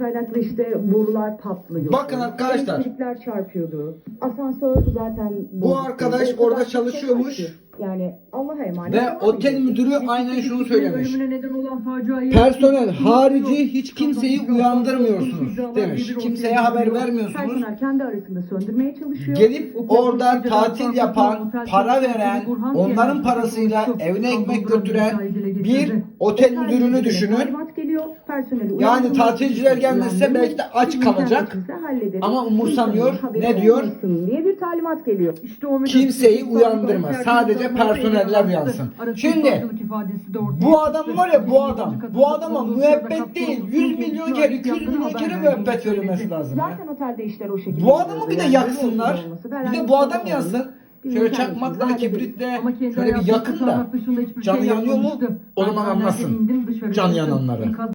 kaynaklı işte borular patlıyor. Bakın arkadaşlar. Elektrikler çarpıyordu. Asansör zaten Bu arkadaş orada çalışıyormuş. Yani Allah'a emanet. Ve otel müdürü aynen şunu söylemiş. Personel harici hiç kimseyi uyandırmıyorsunuz demiş. Kimseye haber vermiyorsunuz. Kendi arasında söndürmeye çalışıyor. Gelip orada tatil yapan, para veren, onların parasıyla evine ekmek götüren bir otel müdürünü düşünün. Personeli Yani tatilciler gelmezse belki de aç kalacak. Ama umursamıyor. Ne diyor? diye bir talimat geliyor. İşte o Kimseyi uyandırma. Sadece personeller uyansın. Şimdi bu adam var ya bu adam. Bu adama müebbet değil. 100 milyon kere 200 milyon kere müebbet verilmesi lazım. Zaten otelde işler o şekilde. Bu adamı bir de yaksınlar. Bir de bu adam olmaz. Bizim Şöyle çakmakla kibritle şöyle bir yakın da canı şey yanıyor mu? O zaman anlasın can yananları.